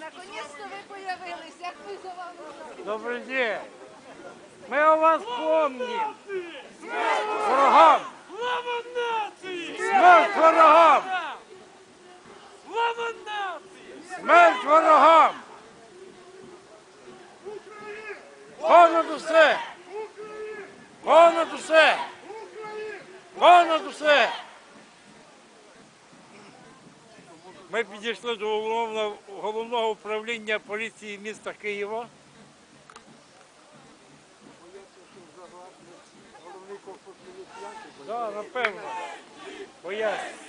Наконец-то ви появилися, як ми за вами. Добрий день. Ми у вас помним. Смерть ворогам! Слава нації! Смерть ворогам! Слава нації! Смерть ворогам! Понад усе! Понад усе! Понад усе! Ми підійшли до головного, головного управління поліції міста Києва. Так, напевно. Бояться.